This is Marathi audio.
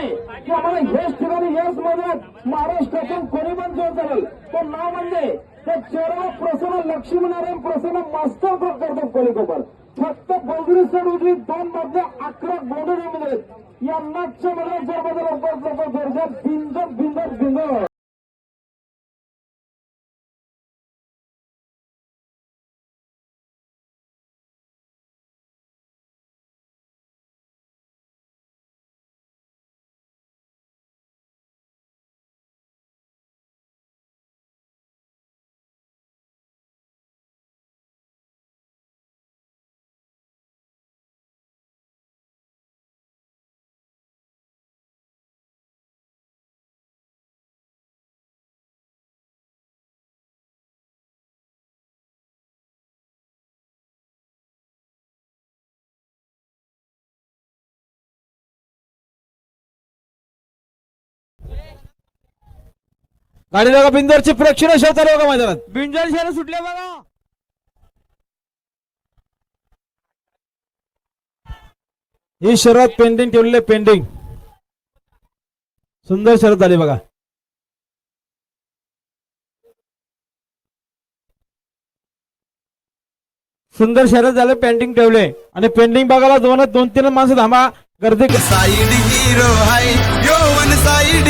की आम्हाला हेच ठिकाणी हेच मैदानात महाराष्ट्रातून कोणी पण जोर चालेल तो नाव म्हणजे ते चेहरा प्रसन्न लक्ष्मीनारायण प्रसन्न मास्तर करतो कोळीकोपर फक्त बलगुरी सण उजवी दोन मधले अकरा गोंडरीमध्ये या नागच्या मध्ये जर मध्ये लोक लवकर जोरदार बिंजर बिंजर गाडी बघा बिंदरची प्रेक्षणीय शो चालू बघा मैदानात. बिंजर शहर सुटले बघा. ही शरद पेंडिंग ठेवलेले पेंडिंग सुंदर शरद झाली बघा. सुंदर शरद झाले पेंडिंग ठेवले. आणि पेंडिंग बघायला दोन दोन तीन माणसं थांबा. गर्दी साइड हीरो है यो वन साइड